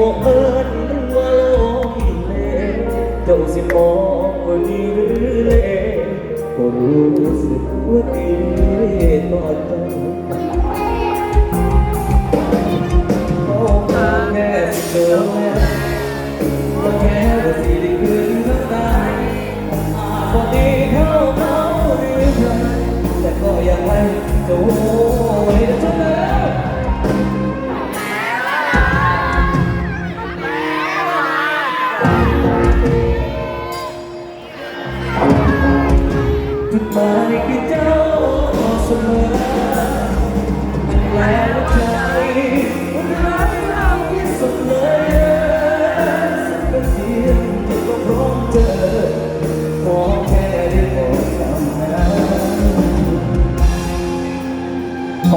บอกเอิญมันว่ลมเลเจ้าสิมองว่าดีหรือเลก็รู้สึกว่าดีเลตอนต้นโอ้ข้าแม่สิเจอแม่มาแค่ว่าสิได้คืนทั้งตายอาบอดี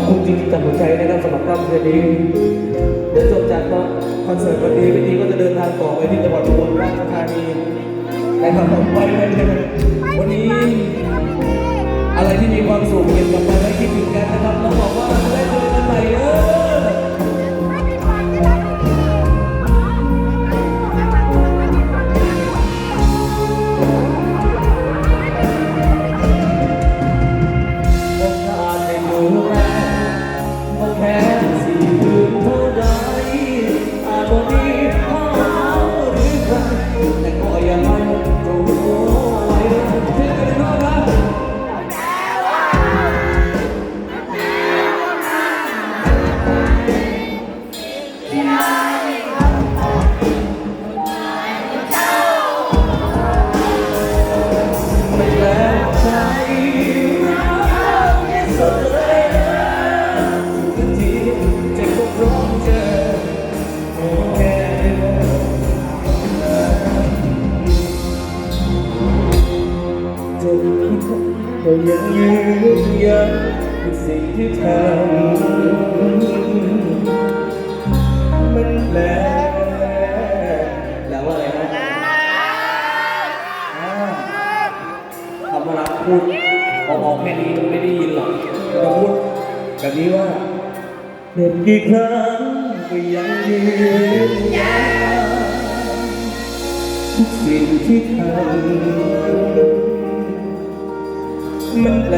คุณจริงๆจากหัวใจนะครับสำหรับค่ำคืนนี้ เดี๋ยวจบจากคอนเสิร์ตวันนี้วันนี้ก็จะเดินทาง ก็ยังยืนยันในสิ่งที่ทำมันแปลแปลว่าอะไรนะคำว่ารักพูดออกแค่นี้ไม่ได้ยินหรอกเราพูดแบบนี้ว่าเด็กกี่ครั้งก็ยังยืนยันทุกสิ่งที่ทำ มันแปล